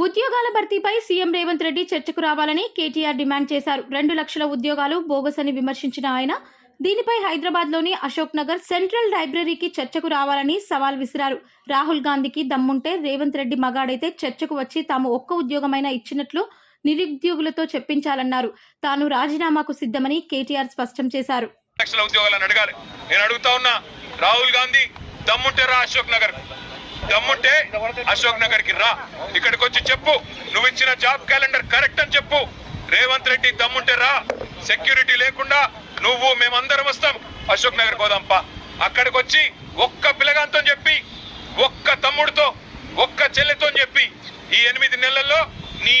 ఉద్యోగాల భర్తీపై సీఎం రేవంత్ రెడ్డి చర్చకు రావాలని కేటీఆర్ డిమాండ్ చేశారు. రెండు లక్షల ఉద్యోగాలు బోగస్ అని విమర్శించిన ఆయన దీనిపై హైదరాబాద్లోని అశోక్ నగర్ సెంట్రల్ లైబ్రరీకి చర్చకు రావాలని సవాల్ విసిరారు. రాహుల్ గాంధీకి దమ్ముంటే రేవంత్ రెడ్డి మగాడైతే చర్చకు వచ్చి తాము ఒక్క ఉద్యోగమైనా ఇచ్చినట్లు నిరుద్యోగులతో చెప్పించాలన్నారు. తాను రాజీనామాకు సిద్ధమని కేటీఆర్ స్పష్టం చేశారు. లక్షల ఉద్యోగాలను అడగాలి. నేను అడుగుతా ఉన్నా రాహుల్ గాంధీ దమ్ముంటే రా అశోక్ నగర్. దమ్ముంటే అశోక్ నగర్కి రా. ఇక్కడికి వచ్చి చెప్పు. నువ్వు ఇచ్చిన జాబ్ క్యాలెండర్ కరెక్ట్ అని చెప్పు. రేవంత్ రెడ్డి దమ్ముంటే రా. సెక్యూరిటీ లేకుండా నువ్వు మేమందరం వస్తాం. అశోక్ నగర్ పోదాంపా అక్కడికి వచ్చి ఒక్క పిల్లగాంతో చెప్పి ఒక్క తమ్ముడితో ఒక్క చెల్లెతో చెప్పి ఈ ఎనిమిది నెలల్లో నీ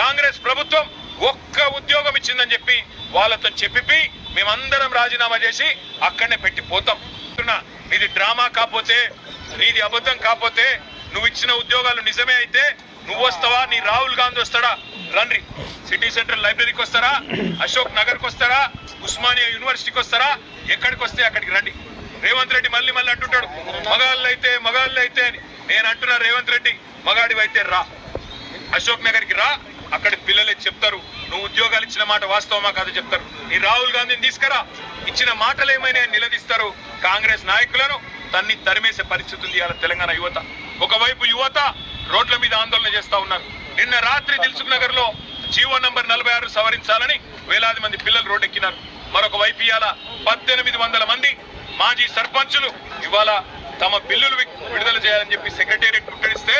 కాంగ్రెస్ ప్రభుత్వం ఒక్క ఉద్యోగం ఇచ్చిందని చెప్పి వాళ్ళతో చెప్పి మేమందరం రాజీనామా చేసి అక్కడనే పెట్టి పోతాం. ఇది డ్రామా కాకపోతే నీది అబద్ధం కాకపోతే నువ్వు ఇచ్చిన ఉద్యోగాలు నిజమే అయితే నువ్వు వస్తావా? నీ రాహుల్ గాంధీ వస్తాడా? రండి. సిటీ సెంట్రల్ లైబ్రరీకి వస్తారా? అశోక్ నగర్కి వస్తారా? ఉస్మానియా యూనివర్సిటీకి వస్తారా? ఎక్కడికి వస్తే అక్కడికి రండి. రేవంత్ రెడ్డి మళ్ళీ మళ్ళీ అంటుంటాడు మగాళ్ళు అయితే మగాళ్ళు అయితే అని. నేను అంటున్నా రేవంత్ రెడ్డి మగాడివైతే రా. అశోక్ నగర్కి రా. అక్కడ పిల్లలే చెప్తారు నువ్వు ఉద్యోగాలు ఇచ్చిన మాట వాస్తవమా కాదు చెప్తారు. నీ రాహుల్ గాంధీని తీసుకురా. ఇచ్చిన మాటలు ఏమైనా నిలదీస్తారు కాంగ్రెస్ నాయకులను? తన్ని తరిమేసే పరిస్థితి ఉంది ఇవాళ తెలంగాణ యువత. ఒకవైపు యువత రోడ్ల మీద ఆందోళన చేస్తా ఉన్నారు. నిన్న రాత్రి దిల్సుఖ్ నగర్లో జీవో నంబర్ నలభై ఆరు సవరించాలని వేలాది మంది పిల్లలు రోడ్డెక్కినారు. మరొక వైపు ఇవాళ పద్దెనిమిది వందల మంది మాజీ సర్పంచులు ఇవాళ తమ బిల్లులు విడుదల చేయాలని చెప్పి సెక్రటేరియట్ ముట్టడిస్తే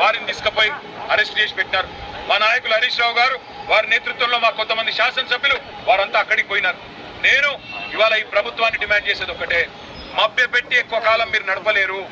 వారిని తీసుకుపోయి అరెస్ట్ చేసి పెట్టినారు. మా నాయకులు హరీష్ రావు గారు వారి నేతృత్వంలో మా కొంతమంది శాసనసభ్యులు వారంతా అక్కడికి పోయినారు. నేను ఇవాళ ఈ ప్రభుత్వాన్ని డిమాండ్ చేసేది ఒకటే. మభ్యపెట్టి ఎక్కువ కాలం మీరు నడపలేరు.